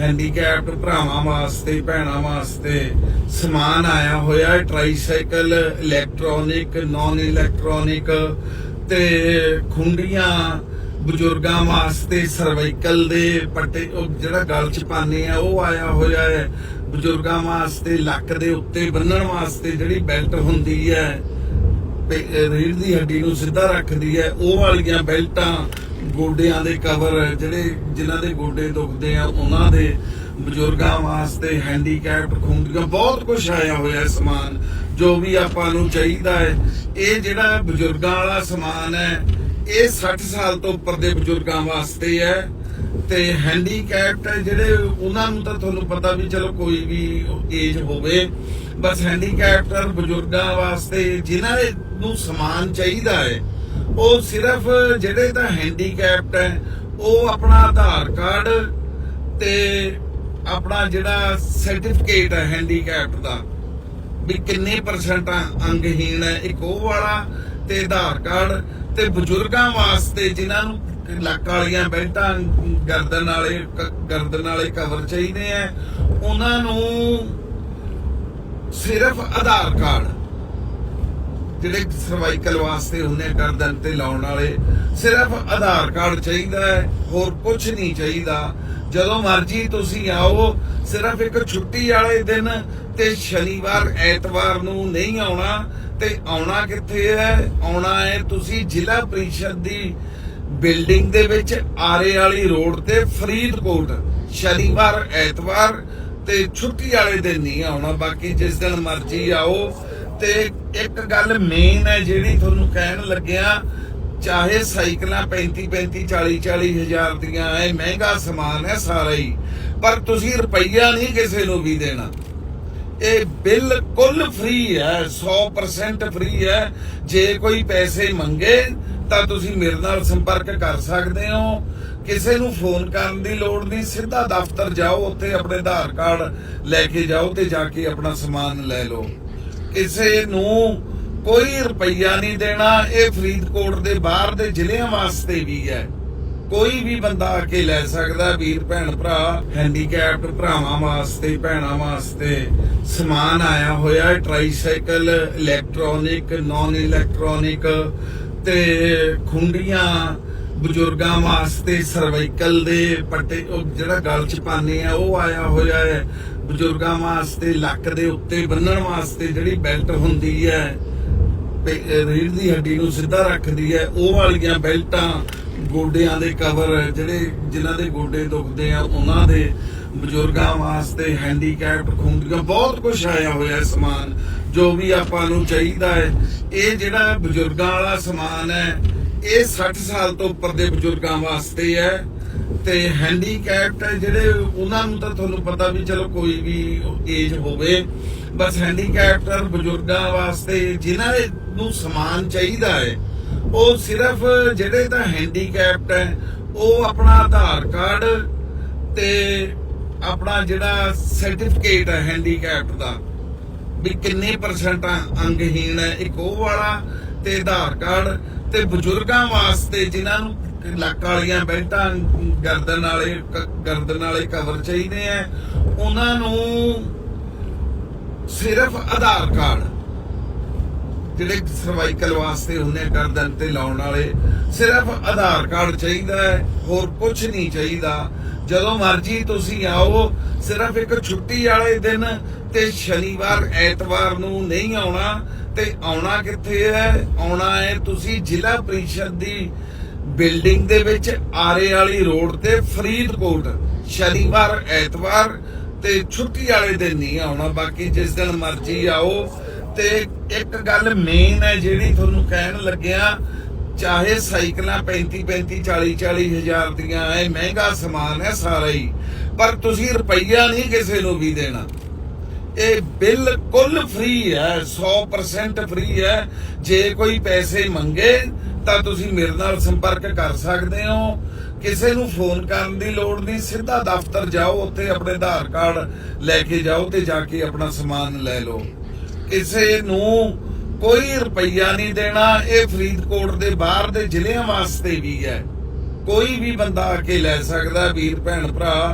Handicapped ਭਰਾਵਾਂ ਵਾਸਤੇ, ਭੈਣਾਂ ਵਾਸਤੇ ਸਮਾਨ ਆਇਆ ਹੋਇਆ ਹੈ ਟ੍ਰਾਈਸਾਈਕਲ ਇਲੈਕਟ੍ਰੋਨਿਕ ਨਾਨ ਇਲੈਕਟ੍ਰੋਨਿਕ ਤੇ ਖੁੰਡੀਆਂ ਬਜ਼ੁਰਗਾਂ ਵਾਸਤੇ ਸਰਵਾਈਕਲ ਦੇ ਪੱਟੇ, ਉਹ ਜਿਹੜਾ ਗਲ ਚ ਪਾਣੇ ਆ, ਉਹ ਆਇਆ ਹੋਇਆ ਹੈ। ਬਜ਼ੁਰਗਾਂ ਵਾਸਤੇ ਲੱਕ ਦੇ ਉੱਤੇ ਬੰਨਣ ਵਾਸਤੇ ਜਿਹੜੀ ਬੈਲਟ ਹੁੰਦੀ ਹੈ ਪੇ- ਦੀ ਹੱਡੀ ਨੂੰ ਸਿੱਧਾ ਰੱਖਦੀ ਹੈ, ਉਹ ਵਾਲੀਆਂ ਬੈਲਟਾਂ ਗੋਡਿਆਂ ਦੇ ਕਵਰ ਜਿਹੜੇ ਜਿਨ੍ਹਾਂ ਦੇ ਗੋਡੇ ਦੁਖਦੇ ਆ, ਉਹਨਾਂ ਦੇ ਬਜ਼ੁਰਗਾਂ ਵਾਸਤੇ ਹੈਂਡੀਕੈਪਡ ਖੁੰਡੀਆਂ ਬਹੁਤ ਕੁਝ ਆਇਆ ਹੋਇਆ ਸਮਾਨ, ਜੋ ਵੀ ਆਪਾਂ ਨੂੰ ਚਾਹੀਦਾ ਹੈ। ਇਹ ਜਿਹੜਾ ਬਜ਼ੁਰਗਾਂ ਵਾਲਾ ਸਮਾਨ ਹੈ, ਇਹ 60 ਸਾਲ ਤੋਂ ਉੱਪਰ ਦੇ ਬਜ਼ੁਰਗਾਂ ਵਾਸਤੇ ਹੈ। ਤੇ ਹੈਂਡੀਕੈਪਟ ਜਿਹੜੇ ਉਹਨਾਂ ਨੂੰ ਤਾਂ ਤੁਹਾਨੂੰ ਪਤਾ ਵੀ ਚਲੋ ਕੋਈ ਵੀ ਏਜ ਹੋਵੇ, ਬਸ ਹੈਂਡੀਕੈਪਟਰ ਬਜ਼ੁਰਗਾਂ ਵਾਸਤੇ ਜਿਨ੍ਹਾਂ ਨੂੰ ਸਮਾਨ ਚਾਹੀਦਾ ਹੈ ਉਹ ਸਿਰਫ ਜਿਹੜੇ ਤਾਂ ਹੈਂਡੀਕੈਪਡ ਹੈ, ਉਹ ਆਪਣਾ ਆਧਾਰ ਕਾਰਡ ਤੇ ਆਪਣਾ ਜਿਹੜਾ ਸਰਟੀਫਿਕੇਟ ਹੈ ਹੈਂਡੀਕੈਪਡ ਦਾ, ਵੀ ਕਿੰਨੇ ਪਰਸੈਂਟ ਅੰਗਹੀਣ ਹੈ, ਇੱਕ ਉਹ ਵਾਲਾ ਤੇ ਆਧਾਰ ਕਾਰਡ ਤੇ ਬਜ਼ੁਰਗਾਂ ਵਾਸਤੇ ਜਿਨ੍ਹਾਂ ਨੂੰ ਲੱਕ ਵਾਲੀਆਂ ਬੈਲਟਾਂ ਗਰਦਨ ਵਾਲੇ ਗਰਦਨ ਵਾਲੇ ਕਵਰ ਚਾਹੀਦੇ ਆ ਉਹਨਾਂ ਨੂੰ ਸਿਰਫ ਆਧਾਰ ਕਾਰਡ। ਜਿਹੜੇ ਸਰਵਾਈਕਲ ਵਾਸਤੇ ਹੁੰਦੇ ਆ ਗਰਦਨ ਤੇ ਲਾਉਣ ਵਾਲੇ, ਸਿਰਫ ਆਧਾਰ ਕਾਰਡ ਚਾਹੀਦਾ ਹੈ, ਹੋਰ ਕੁਝ ਨਹੀਂ ਚਾਹੀਦਾ। ਜਦੋਂ ਮਰਜ਼ੀ ਤੁਸੀਂ ਆਓ, ਸਿਰਫ ਇੱਕ ਛੁੱਟੀ ਵਾਲੇ ਦਿਨ ਤੇ ਸ਼ਨੀਵਾਰ, ਐਤਵਾਰ ਨੂੰ ਨਹੀਂ ਆਉਣਾ, ਤੇ ਆਉਣਾ ਕਿੱਥੇ ਹੈ? ਆਉਣਾ ਹੈ ਤੁਸੀਂ ਜ਼ਿਲ੍ਹਾ ਪ੍ਰੀਸ਼ਦ ਦੀ ਬਿਲਡਿੰਗ ਦੇ ਵਿੱਚ, ਆਰੇ ਵਾਲੀ ਰੋਡ ਤੇ, ਫਰੀਦਕੋਟ। ਸ਼ਨੀਵਾਰ, ਐਤਵਾਰ ਤੇ ਛੁੱਟੀ ਵਾਲੇ ਦਿਨ ਨਹੀਂ ਆਉਣਾ, ਬਾਕੀ ਜਿਸ ਦਿਨ ਮਰਜ਼ੀ ਆਓ ਤੇ ਇੱਕ ਗੱਲ ਮੇਨ ਹੈ ਜਿਹੜੀ ਤੁਹਾਨੂੰ ਕਹਿਣ ਲੱਗਿਆ, ਚਾਹੇ ਸਾਈਕਲਾਂ 35 35 40 40 ਹਜ਼ਾਰ ਦੀਆਂ ਐ ਮਹਿੰਗਾ ਸਮਾਨ ਹੈ ਸਾਰਾ ਹੀ, ਪਰ ਤੁਸੀਂ ਰੁਪਈਆ ਨਹੀਂ ਕਿਸੇ ਨੂੰ ਵੀ ਦੇਣਾ। ਇਹ ਬਿਲਕੁਲ ਫ੍ਰੀ ਹੈ 100% ਫ੍ਰੀ ਹੈ। ਜੇ ਕੋਈ ਪੈਸੇ ਮੰਗੇ, ਤਾਂ ਤੁਸੀਂ ਮੇਰੇ ਨਾਲ ਸੰਪਰਕ ਕਰ ਸਕਦੇ ਹੋ। ਕਿਸੇ ਨੂੰ ਫੋਨ ਕਰਨ ਦੀ ਲੋੜ ਨਹੀਂ, ਸਿੱਧਾ ਦਫ਼ਤਰ ਜਾਓ, ਉੱਥੇ ਆਪਣੇ ਆਧਾਰ ਕਾਰਡ ਲੈ ਕੇ ਜਾਓ ਤੇ ਜਾ ਕੇ ਆਪਣਾ ਸਮਾਨ ਲੈ ਲਓ। ਕਿਸੇ ਨੂੰ ਕੋਈ ਰੁਪਈਆ ਨਹੀਂ ਦੇਣਾ। ਇਹ ਫਰੀਦਕੋਟ ਦੇ ਬਾਹਰ ਦੇ ਜ਼ਿਲ੍ਹਿਆਂ ਵਾਸਤੇ ਵੀ ਹੈ। ਕੋਈ ਵੀ ਬੰਦਾ ਆ ਕੇ ਲੈ ਸਕਦਾ ਵੀਰ, ਭੈਣ, ਭਰਾ ਹੈਂਡੀਕੈਪਡ ਭਰਾਵਾਂ ਵਾਸਤੇ, ਭੈਣਾਂ ਵਾਸਤੇ। ਸਮਾਨ ਆਇਆ ਹੋਇਆ ਹੈ ਟ੍ਰਾਈਸਾਈਕਲ ਇਲੈਕਟ੍ਰੋਨਿਕ ਨਾਨ ਇਲੈਕਟ੍ਰੋਨਿਕ ਤੇ ਖੁੰਡੀਆਂ ਬਜ਼ੁਰਗਾਂ ਵਾਸਤੇ ਸਰਵਾਈਕਲ ਦੇ ਪੱਟੇ, ਉਹ ਜਿਹੜਾ ਗਲ ਚ ਪਾਣੇ ਆ, ਉਹ ਆਇਆ ਹੋਇਆ ਹੈ। ਬਜ਼ੁਰਗਾਂ ਵਾਸਤੇ, ਲੱਕ ਦੇ ਉੱਤੇ ਬੰਨਣ ਵਾਸਤੇ ਜਿਹੜੀ ਬੈਲਟ ਹੁੰਦੀ ਹੈ ਰੀੜ ਦੀ ਹੱਡੀ ਨੂੰ ਸਿੱਧਾ ਰੱਖਦੀ ਹੈ, ਉਹ ਵਾਲੀਆਂ ਬੈਲਟਾਂ ਗੋਡਿਆਂ ਦੇ ਕਵਰ ਜਿਹੜੇ ਜਿਨ੍ਹਾਂ ਦੇ ਗੋਡੇ ਦੁਖਦੇ ਆ, ਉਹਨਾਂ ਦੇ ਬਜ਼ੁਰਗਾਂ ਵਾਸਤੇ ਹੈਂਡੀਕੈਪਡ ਖੁੰਡੀਆਂ ਬਹੁਤ ਕੁਝ ਆਇਆ ਹੋਇਆ ਸਮਾਨ, ਜੋ ਵੀ ਆਪਾਂ ਨੂੰ ਚਾਹੀਦਾ ਹੈ। ਇਹ ਜਿਹੜਾ ਬਜ਼ੁਰਗਾਂ ਵਾਲਾ ਸਮਾਨ ਹੈ, ਇਹ 60 ਸਾਲ ਤੋਂ ਉੱਪਰ ਦੇ ਬਜ਼ੁਰਗਾਂ ਵਾਸਤੇ ਹੈ। ਤੇ ਹੈਂਡੀਕੈਪਡ ਜਿਹੜੇ, ਉਹਨਾਂ ਨੂੰ ਤਾਂ ਤੁਹਾਨੂੰ ਪਤਾ ਵੀ ਚਲੋ ਕੋਈ ਵੀ ਏਜ ਹੋਵੇ, ਬਸ ਹੈਂਡੀਕੈਪਟਰ ਬਜ਼ੁਰਗਾਂ ਵਾਸਤੇ ਜਿਨ੍ਹਾਂ ਨੂੰ ਸਮਾਨ ਚਾਹੀਦਾ ਹੈ, ਉਹ ਸਿਰਫ ਜਿਹੜੇ ਤਾਂ ਹੈਂਡੀਕੈਪਡ ਹੈ, ਉਹ ਆਪਣਾ ਆਧਾਰ ਕਾਰਡ ਤੇ ਆਪਣਾ ਜਿਹੜਾ ਸਰਟੀਫਿਕੇਟ ਹੈ ਹੈਂਡੀਕੈਪਡ ਦਾ, ਵੀ ਕਿੰਨੇ ਪਰਸੈਂਟ ਅੰਗਹੀਣ ਹੈ, ਇੱਕ ਉਹ ਵਾਲਾ ਤੇ ਆਧਾਰ ਕਾਰਡ ਤੇ ਬਜ਼ੁਰਗਾਂ ਵਾਸਤੇ ਜਿਨ੍ਹਾਂ ਨੂੰ ਲੱਕ ਵਾਲੀਆਂ ਬੈਲਟਾਂ ਗਰਦਨ ਵਾਲੇ ਗਰਦਨ ਵਾਲੇ ਕਵਰ ਚਾਹੀਦੇ ਆ ਉਹਨਾਂ ਨੂੰ ਸਿਰਫ ਆਧਾਰ ਕਾਰਡ ਜਿਹੜੇ ਸਰਵਾਈਕਲ ਵਾਸਤੇ ਹੁੰਦੇ ਗਰਦਨ ਤੇ ਲਾਉਣ ਵਾਲੇ, ਸਿਰਫ ਆਧਾਰ ਕਾਰਡ ਚਾਹੀਦਾ ਹੈ ਹੋਰ ਕੁਝ ਨਹੀਂ ਚਾਹੀਦਾ। ਜਦੋਂ ਮਰਜ਼ੀ ਤੁਸੀਂ ਆਓ, ਸਿਰਫ ਇੱਕ ਛੁੱਟੀ ਵਾਲੇ ਦਿਨ ਤੇ ਸ਼ਨੀਵਾਰ, ਐਤਵਾਰ ਨੂੰ ਨਹੀਂ ਆਉਣਾ, ਤੇ ਆਉਣਾ ਕਿੱਥੇ ਹੈ ਆਉਣਾ ਹੈ ਤੁਸੀਂ ਜ਼ਿਲ੍ਹਾ ਪ੍ਰੀਸ਼ਦ ਦੀ ਬਿਲਡਿੰਗ ਦੇ ਵਿੱਚ ਆਰੇ ਵਾਲੀ ਰੋਡ ਤੇ ਫਰੀਦਕੋਟ, ਸ਼ਨੀਵਾਰ, ਐਤਵਾਰ ਤੇ ਛੁੱਟੀ ਵਾਲੇ ਦਿਨ ਨਹੀਂ ਆਉਣਾ, ਬਾਕੀ ਜਿਸ ਦਿਨ ਮਰਜ਼ੀ ਆਓ। ਤੇ ਇੱਕ ਗੱਲ ਮੇਨ ਹੈ ਜਿਹੜੀ ਤੁਹਾਨੂੰ ਕਹਿਣ ਲੱਗਿਆ, ਚਾਹੇ ਸਾਈਕਲਾਂ 35 35 40 40 ਹਜ਼ਾਰ ਦੀਆਂ ਐ, ਮਹਿੰਗਾ ਸਮਾਨ ਹੈ ਸਾਰਾ ਹੀ, ਪਰ ਤੁਸੀਂ ਰੁਪਈਆ ਨਹੀਂ ਕਿਸੇ ਨੂੰ ਵੀ ਦੇਣਾ। ਇਹ ਬਿਲਕੁਲ ਫ੍ਰੀ ਹੈ 100% ਫ੍ਰੀ ਹੈ। ਜੇ ਕੋਈ ਪੈਸੇ ਮੰਗੇ ਤਾਂ ਤੁਸੀਂ ਮੇਰੇ ਨਾਲ ਸੰਪਰਕ ਕਰ ਸਕਦੇ ਹੋ। ਕਿਸੇ ਨੂੰ ਫੋਨ ਕਰਨ ਦੀ ਲੋੜ ਨਹੀਂ, ਸਿੱਧਾ ਦਫ਼ਤਰ ਜਾਓ, ਉੱਥੇ ਆਪਣੇ ਆਧਾਰ ਕਾਰਡ ਲੈ ਕੇ ਜਾਓ ਤੇ ਜਾ ਕੇ ਆਪਣਾ ਸਮਾਨ ਲੈ ਲਓ। ਕਿਸੇ ਨੂੰ ਕੋਈ ਰੁਪਈਆ ਨਹੀਂ ਦੇਣਾ, ਇਹ ਫਰੀਦਕੋਟ ਦੇ ਬਾਹਰ ਦੇ ਜ਼ਿਲ੍ਹਿਆਂ ਵਾਸਤੇ ਵੀ ਹੈ। ਕੋਈ ਵੀ ਬੰਦਾ ਆ ਕੇ ਲੈ ਸਕਦਾ, ਵੀਰ, ਭੈਣ, ਭਰਾ।